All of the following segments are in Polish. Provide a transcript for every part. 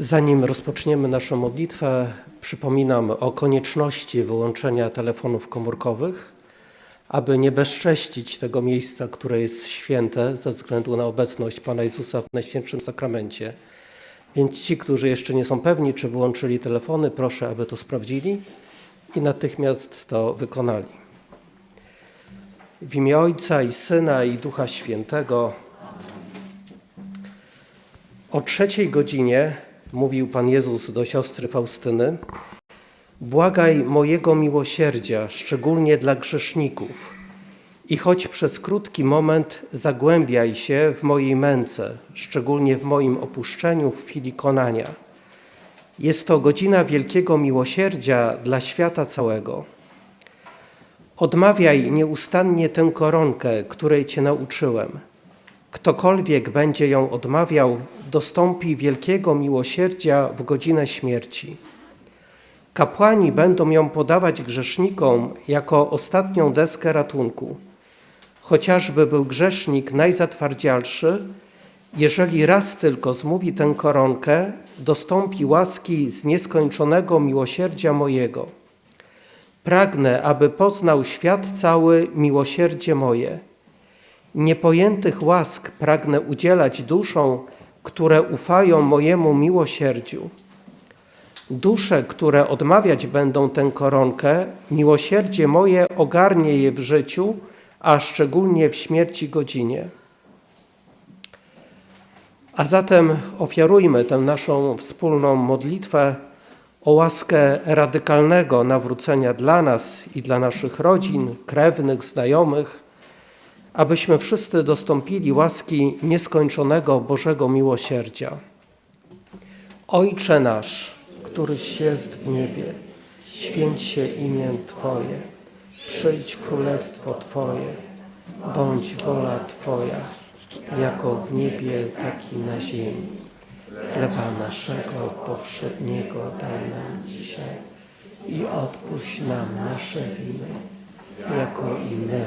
Zanim rozpoczniemy naszą modlitwę, przypominam o konieczności wyłączenia telefonów komórkowych, aby nie bezcześcić tego miejsca, które jest święte ze względu na obecność Pana Jezusa w Najświętszym Sakramencie. Więc ci, którzy jeszcze nie są pewni, czy wyłączyli telefony, proszę, aby to sprawdzili i natychmiast to wykonali. W imię Ojca i Syna i Ducha Świętego. O trzeciej godzinie mówił Pan Jezus do siostry Faustyny: Błagaj mojego miłosierdzia, szczególnie dla grzeszników, i choć przez krótki moment zagłębiaj się w mojej męce, szczególnie w moim opuszczeniu w chwili konania. Jest to godzina wielkiego miłosierdzia dla świata całego. Odmawiaj nieustannie tę koronkę, której Cię nauczyłem. Ktokolwiek będzie ją odmawiał, dostąpi wielkiego miłosierdzia w godzinę śmierci. Kapłani będą ją podawać grzesznikom jako ostatnią deskę ratunku. Chociażby był grzesznik najzatwardzialszy, jeżeli raz tylko zmówi tę koronkę, dostąpi łaski z nieskończonego miłosierdzia mojego. Pragnę, aby poznał świat cały miłosierdzie moje. Niepojętych łask pragnę udzielać duszom, które ufają mojemu miłosierdziu. Dusze, które odmawiać będą tę koronkę, miłosierdzie moje ogarnie je w życiu, a szczególnie w śmierci godzinie. A zatem ofiarujmy tę naszą wspólną modlitwę o łaskę radykalnego nawrócenia dla nas i dla naszych rodzin, krewnych, znajomych, abyśmy wszyscy dostąpili łaski nieskończonego Bożego miłosierdzia. Ojcze nasz, któryś jest w niebie, święć się imię Twoje, przyjdź królestwo Twoje, bądź wola Twoja, jako w niebie, tak i na ziemi. Chleba naszego powszedniego daj nam dzisiaj i odpuść nam nasze winy, jako i my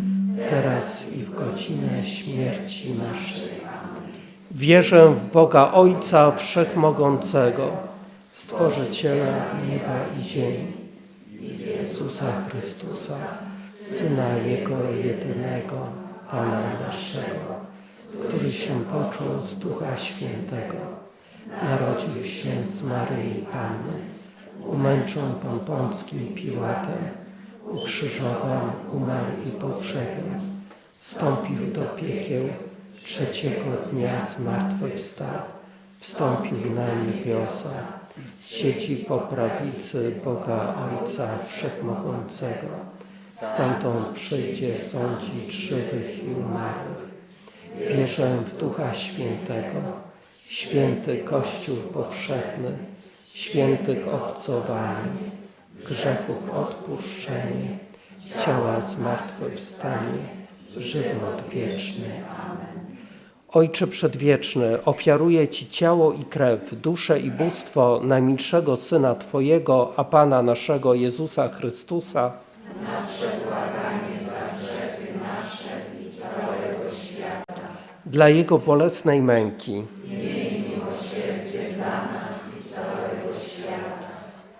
teraz i w godzinę śmierci naszej. Wierzę w Boga Ojca Wszechmogącego, Stworzyciela nieba i ziemi, i Jezusa Chrystusa, Syna Jego jedynego, Pana naszego, który się począł z Ducha Świętego, narodził się z Maryi Panny, umęczon pod Pąckim Piłatem, ukrzyżowan, umarł i pogrzebny, wstąpił do piekieł, trzeciego dnia zmartwychwstał, wstąpił na niebiosa, siedzi po prawicy Boga Ojca Wszechmogącego, stamtąd przyjdzie sądzić żywych i umarłych. Wierzę w Ducha Świętego, święty Kościół powszechny, świętych obcowanie, grzechów odpuszczenie, ciała zmartwychwstanie, żywot wieczny. Ojcze Przedwieczny, ofiaruję Ci ciało i krew, duszę i bóstwo najmilszego Syna Twojego, a Pana naszego Jezusa Chrystusa, dla Jego bolesnej męki,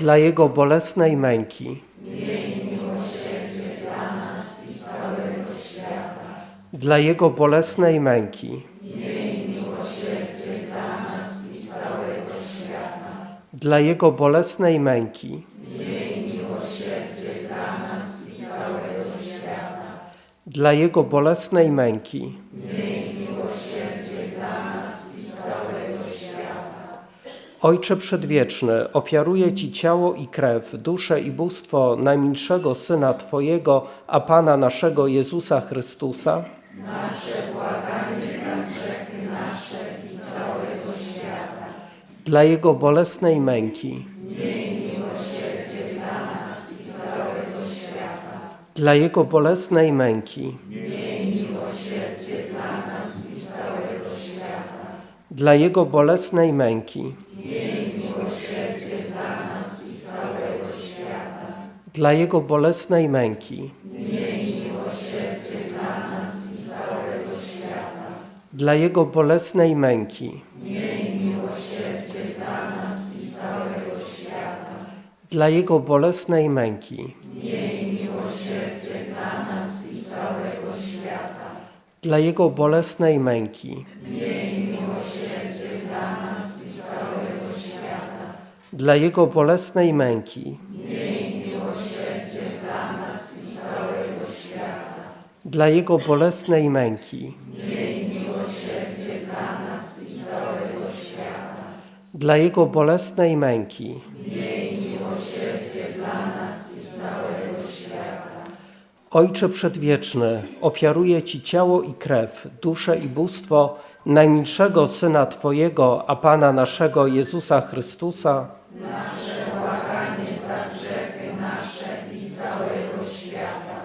dla Jego bolesnej męki. Dla Jego bolesnej męki. Dla Jego bolesnej męki. Dla. Dla Jego bolesnej męki. Miej Ojcze Przedwieczny, ofiaruję Ci ciało i krew, duszę i bóstwo najmilszego Syna Twojego, a Pana naszego Jezusa Chrystusa, dla Jego bolesnej męki, dla Jego bolesnej męki, dla Jego bolesnej męki. Miej miłosierdzie dla nas i całego świata. Dla Jego bolesnej męki. Dla. Dla Jego bolesnej męki. Miej miłosierdzie dla nas i całego świata. Dla Jego bolesnej męki. Miej miłosierdzie dla nas i całego świata. Dla Jego bolesnej męki. Miej dla Jego bolesnej męki. Dla nas i całego świata. Dla Jego bolesnej męki. Dla Jego bolesnej męki. Dla nas i całego świata. Ojcze Przedwieczny, ofiaruję Ci ciało i krew, duszę i bóstwo najmilszego Syna Twojego, a Pana naszego Jezusa Chrystusa, nasze błaganie za grzechy nasze i całego świata.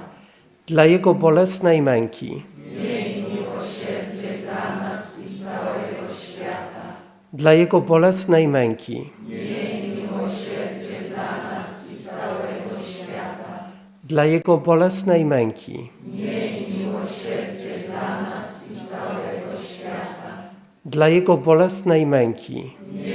Dla Jego bolesnej męki. Miej miłosierdzie dla nas i całego świata. Dla Jego bolesnej męki. Miej miłosierdzie dla nas i całego świata. Dla Jego bolesnej męki. Miej miłosierdzie dla nas i całego świata. Jego bolesnej męki. Miej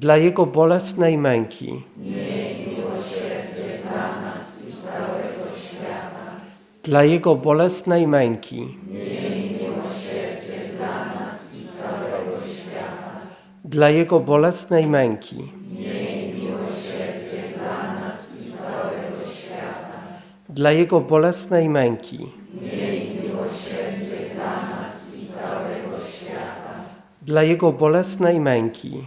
dla Jego bolesnej męki. Dla nas i całego świata. Dla Jego bolesnej męki. Dla nas i całego świata. Dla Jego bolesnej męki. Dla nas i całego świata. Dla Jego bolesnej męki. dla Jego bolesnej męki.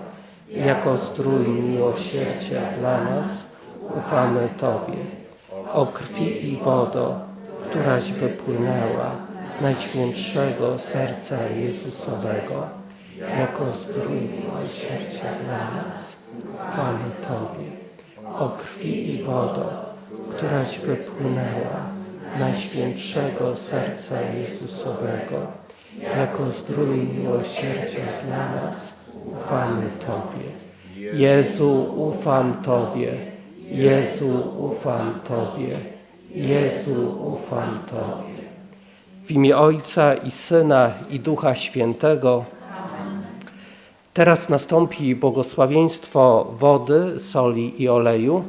jako zdrój miłosierdzia dla nas, ufamy Tobie. O krwi i wodo, któraś wypłynęła najświętszego serca Jezusowego, jako zdrój miłosierdzia dla nas, ufamy Tobie. O krwi i wodo, któraś wypłynęła najświętszego serca Jezusowego, jako zdrój miłosierdzia dla nas, ufamy Tobie. Jezu, ufam Tobie. Jezu, ufam Tobie. Jezu, ufam Tobie. W imię Ojca i Syna i Ducha Świętego. Teraz nastąpi błogosławieństwo wody, soli i oleju.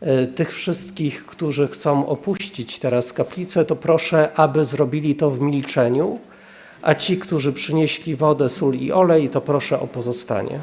E, Tych wszystkich, którzy chcą opuścić teraz kaplicę, to proszę, aby zrobili to w milczeniu, a ci, którzy przynieśli wodę, sól i olej, to proszę o pozostanie.